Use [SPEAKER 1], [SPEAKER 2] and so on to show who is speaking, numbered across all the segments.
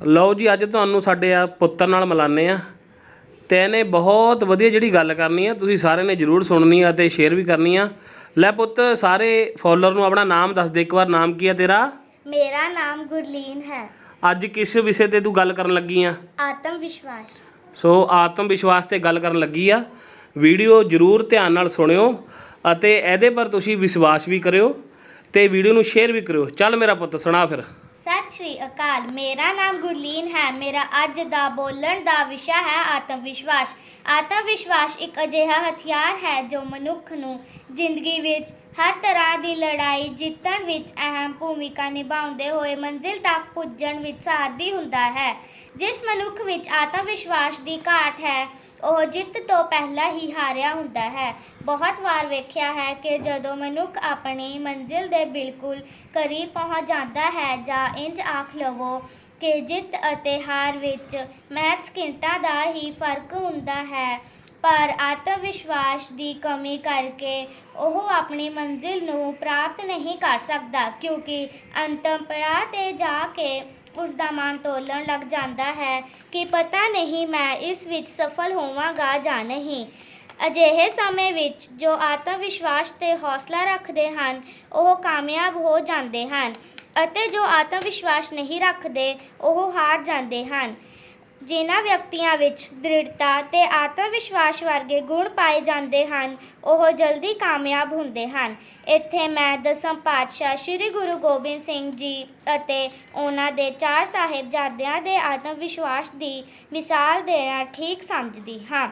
[SPEAKER 1] ਲਓ ਜੀ ਅੱਜ ਤੁਹਾਨੂੰ ਸਾਡੇ ਆ ਪੁੱਤਰ ਨਾਲ ਮਿਲਾਨੇ ਆ ਤੇ ਇਹਨੇ ਬਹੁਤ ਵਧੀਆ ਜਿਹੜੀ ਗੱਲ ਕਰਨੀ ਆ ਤੁਸੀਂ ਸਾਰਿਆਂ ਨੇ ਜਰੂਰ ਸੁਣਨੀ ਆ ਤੇ ਸ਼ੇਅਰ ਵੀ ਕਰਨੀ ਆ। ਲੈ ਪੁੱਤ ਸਾਰੇ ਫੋਲੋਅਰ ਨੂੰ ਆਪਣਾ ਨਾਮ ਦੱਸ ਦੇ ਇੱਕ ਵਾਰ ਨਾਮ ਕੀ ਆ ਤੇਰਾ?
[SPEAKER 2] ਮੇਰਾ ਨਾਮ ਗੁਰਲੀਨ ਹੈ।
[SPEAKER 1] ਅੱਜ ਕਿਸ ਵਿਸ਼ੇ ਤੇ ਤੂੰ ਗੱਲ ਕਰਨ ਲੱਗੀ ਆ?
[SPEAKER 2] ਆਤਮ ਵਿਸ਼ਵਾਸ।
[SPEAKER 1] ਸੋ ਆਤਮ ਵਿਸ਼ਵਾਸ ਤੇ ਗੱਲ ਕਰਨ ਲੱਗੀ ਆ। ਵੀਡੀਓ ਜਰੂਰ ਧਿਆਨ ਨਾਲ ਸੁਣਿਓ ਅਤੇ ਇਹਦੇ ਪਰ ਤੁਸੀਂ ਵਿਸ਼ਵਾਸ ਵੀ ਕਰਿਓ ਤੇ ਵੀਡੀਓ ਨੂੰ ਸ਼ੇਅਰ ਵੀ ਕਰਿਓ। ਚੱਲ ਮੇਰਾ ਪੁੱਤ ਸੁਣਾ ਫਿਰ।
[SPEAKER 2] ਸਤਿ ਸ਼੍ਰੀ ਅਕਾਲ। ਮੇਰਾ ਨਾਮ ਗੁਰਲੀਨ ਹੈ। ਮੇਰਾ ਅੱਜ ਦਾ ਬੋਲਣ ਦਾ ਵਿਸ਼ਾ ਹੈ ਆਤਮ ਵਿਸ਼ਵਾਸ ਆਤਮ ਵਿਸ਼ਵਾਸ ਇੱਕ ਅਜਿਹਾ ਹਥਿਆਰ ਹੈ ਜੋ ਮਨੁੱਖ ਨੂੰ ਜ਼ਿੰਦਗੀ ਵਿੱਚ ਹਰ ਤਰ੍ਹਾਂ ਦੀ ਲੜਾਈ, ਜਿੱਤਣ ਵਿੱਚ ਅਹਿਮ ਭੂਮਿਕਾ ਨਿਭਾਉਂਦੇ ਹੋਏ ਮੰਜ਼ਿਲ ਤੱਕ ਪੁੱਜਣ ਵਿੱਚ ਸਹਾਇਤੀ ਹੁੰਦਾ ਹੈ। ਜਿਸ ਮਨੁੱਖ ਵਿੱਚ ਆਤਮ ਵਿਸ਼ਵਾਸ ਦੀ ਘਾਟ ਹੈ ਉਹ ਜਿੱਤ ਤੋਂ ਪਹਿਲਾਂ ਹੀ ਹਾਰਿਆ ਹੁੰਦਾ ਹੈ। ਬਹੁਤ ਵਾਰ ਵੇਖਿਆ ਹੈ ਕਿ ਜਦੋਂ ਮਨੁੱਖ ਆਪਣੀ ਮੰਜ਼ਿਲ ਦੇ ਬਿਲਕੁਲ ਕਰੀਬ ਪਹੁੰਚ ਜਾਂਦਾ ਹੈ ਜਾਂ ਇੰਜ ਆਖ ਲਵੋ ਕਿ ਜਿੱਤ ਅਤੇ ਹਾਰ ਵਿੱਚ ਮਹਿਜ਼ ਸਕਿੰਟਾਂ ਦਾ ਹੀ ਫ਼ਰਕ ਹੁੰਦਾ ਹੈ। ਪਰ ਆਤਮ ਵਿਸ਼ਵਾਸ ਦੀ ਕਮੀ ਕਰਕੇ ਉਹ ਆਪਣੀ ਮੰਜ਼ਿਲ ਨੂੰ ਪ੍ਰਾਪਤ ਨਹੀਂ ਕਰ ਸਕਦਾ, ਕਿਉਂਕਿ ਅੰਤਮ ਪੜਾਅ ਤੇ ਜਾ ਕੇ ਉਸ ਦਾ ਮਨ ਤੋਲਣ ਲੱਗ ਜਾਂਦਾ ਹੈ ਕਿ ਪਤਾ ਨਹੀਂ ਮੈਂ ਇਸ ਵਿੱਚ ਸਫਲ ਹੋਵਾਂਗਾ ਜਾਂ ਨਹੀਂ। ਅਜਿਹੇ ਸਮੇਂ ਵਿੱਚ ਜੋ ਆਤਮ ਵਿਸ਼ਵਾਸ ਤੇ ਹੌਸਲਾ ਰੱਖਦੇ ਹਨ, ਉਹ ਕਾਮਯਾਬ ਹੋ ਜਾਂਦੇ ਹਨ ਅਤੇ ਜੋ ਆਤਮ ਵਿਸ਼ਵਾਸ ਨਹੀਂ ਰੱਖਦੇ, ਉਹ ਹਾਰ ਜਾਂਦੇ ਹਨ। ਜਿਨ੍ਹਾਂ ਵਿਅਕਤੀਆਂ ਵਿੱਚ ਦ੍ਰਿੜਤਾ ਤੇ ਆਤਮ ਵਿਸ਼ਵਾਸ ਵਰਗੇ ਗੁਣ ਪਾਏ ਜਾਂਦੇ ਹਨ, ਉਹ ਜਲਦੀ ਕਾਮਯਾਬ ਹੁੰਦੇ ਹਨ। ਇੱਥੇ ਮੈਂ ਦਸਮ ਪਾਤਸ਼ਾਹ ਸ੍ਰੀ ਗੁਰੂ ਗੋਬਿੰਦ ਸਿੰਘ ਜੀ ਅਤੇ ਉਹਨਾਂ ਦੇ ਚਾਰ ਸਾਹਿਬਜ਼ਾਦਿਆਂ ਦੇ ਆਤਮ ਵਿਸ਼ਵਾਸ ਦੀ ਮਿਸਾਲ ਦੇਣਾ ਠੀਕ ਸਮਝਦੀ ਹਾਂ।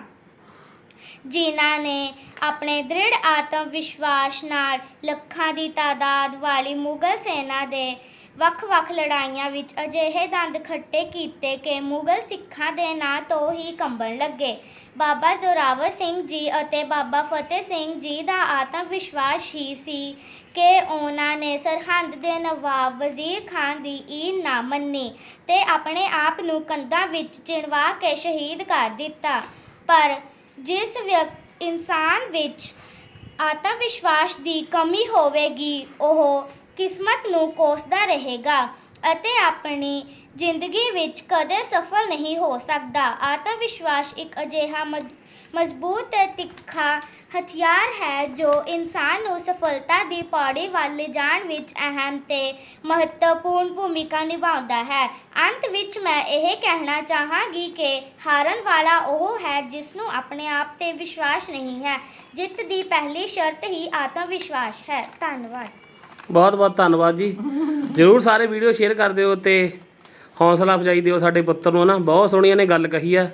[SPEAKER 2] ਜਿਨ੍ਹਾਂ ਨੇ ਆਪਣੇ ਦ੍ਰਿੜ ਆਤਮ ਵਿਸ਼ਵਾਸ ਨਾਲ ਲੱਖਾਂ ਦੀ ਤਾਦਾਦ ਵਾਲੀ ਮੁਗਲ ਸੈਨਾ ਦੇ ਵੱਖ-ਵੱਖ ਲੜਾਈਆਂ ਵਿੱਚ ਅਜਿਹੇ ਦੰਦ ਖੱਟੇ ਕੀਤੇ ਕਿ ਮੁਗਲ ਸਿੱਖਾਂ ਦੇ ਨਾਂ ਤੋਂ ਹੀ ਕੰਬਣ ਲੱਗੇ। ਬਾਬਾ ਜ਼ੋਰਾਵਰ ਸਿੰਘ ਜੀ ਅਤੇ ਬਾਬਾ ਫਤਿਹ ਸਿੰਘ ਜੀ ਦਾ ਆਤਮ ਵਿਸ਼ਵਾਸ ਹੀ ਸੀ ਕਿ ਉਹਨਾਂ ਨੇ ਸਰਹੰਦ ਦੇ ਨਵਾਬ ਵਜ਼ੀਰ ਖਾਨ ਦੀ ਈਨ ਨਾ ਮੰਨੀ ਤੇ ਆਪਣੇ ਆਪ ਨੂੰ ਕੰਧਾਂ ਵਿੱਚ ਚਿਣਵਾ ਕੇ ਸ਼ਹੀਦ ਕਰ ਦਿੱਤਾ। ਪਰ ਜਿਸ ਵਿਅਕ, ਇਨਸਾਨ ਵਿੱਚ ਆਤਮ ਵਿਸ਼ਵਾਸ ਦੀ ਕਮੀ ਹੋਵੇਗੀ, ਉਹ ਕਿਸਮਤ ਨੂੰ ਕੋਸਦਾ ਰਹੇਗਾ ਅਤੇ ਆਪਣੀ ਜ਼ਿੰਦਗੀ ਵਿੱਚ ਕਦੇ ਸਫਲ ਨਹੀਂ ਹੋ ਸਕਦਾ। ਆਤਮ ਵਿਸ਼ਵਾਸ ਇੱਕ ਅਜਿਹਾ ਮਜ- ਮਜ਼ਬੂਤ ਤੇ ਤਿੱਖਾ ਹਥਿਆਰ ਹੈ ਜੋ ਇਨਸਾਨ ਨੂੰ ਸਫਲਤਾ ਦੀ ਪੌੜੀ ਵੱਲ ਲਿਜਾਣ ਵਿੱਚ ਅਹਿਮ ਤੇ ਮਹੱਤਵਪੂਰਨ ਭੂਮਿਕਾ ਨਿਭਾਉਂਦਾ ਹੈ। ਅੰਤ ਵਿੱਚ ਮੈਂ ਇਹ ਕਹਿਣਾ ਚਾਹਾਂਗੀ ਕਿ ਹਾਰਨ ਵਾਲਾ ਉਹ ਹੈ ਜਿਸ ਨੂੰ ਆਪਣੇ ਆਪ ਤੇ ਵਿਸ਼ਵਾਸ ਨਹੀਂ ਹੈ। ਜਿੱਤ ਦੀ ਪਹਿਲੀ ਸ਼ਰਤ ਹੀ ਆਤਮ ਵਿਸ਼ਵਾਸ ਹੈ। ਧੰਨਵਾਦ।
[SPEAKER 1] ਬਹੁਤ ਬਹੁਤ ਧੰਨਵਾਦ ਜੀ। ਜਰੂਰ ਸਾਰੇ ਵੀਡੀਓ ਸ਼ੇਅਰ ਕਰ ਦਿਓ ਤੇ ਹੌਸਲਾ ਅਫਜਾਈ ਦਿਓ ਸਾਡੇ ਪੁੱਤਰ ਨੂੰ ਨਾ ਬਹੁਤ ਸੋਹਣੀਆਂ ਨੇ ਗੱਲ ਕਹੀ ਆ।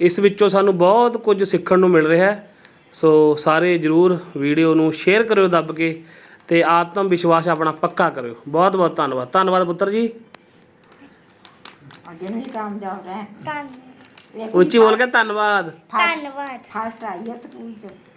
[SPEAKER 1] ਇਸ ਵਿੱਚੋਂ ਸਾਨੂੰ ਬਹੁਤ ਕੁਝ ਸਿੱਖਣ ਨੂੰ ਮਿਲ ਰਿਹਾ ਹੈ। ਸੋ ਸਾਰੇ ਜਰੂਰ ਵੀਡੀਓ ਨੂੰ ਸ਼ੇਅਰ ਕਰਿਓ ਦੱਬ ਕੇ ਤੇ ਆਤਮ ਵਿਸ਼ਵਾਸ ਆਪਣਾ ਪੱਕਾ ਕਰਿਓ। ਬਹੁਤ ਬਹੁਤ ਧੰਨਵਾਦ। ਧੰਨਵਾਦ ਪੁੱਤਰ ਜੀ।
[SPEAKER 3] ਅੱਗੇ ਨਹੀਂ ਕਾਮਯਾਬ ਰਹਿ
[SPEAKER 2] ਧੰਨ
[SPEAKER 1] ਉੱਚੀ ਬੋਲ ਕੇ ਧੰਨਵਾਦ।
[SPEAKER 2] ਧੰਨਵਾਦ।
[SPEAKER 3] ਫਸਟ ਆਈ ਹੈ ਸਕੂਲ ਚ।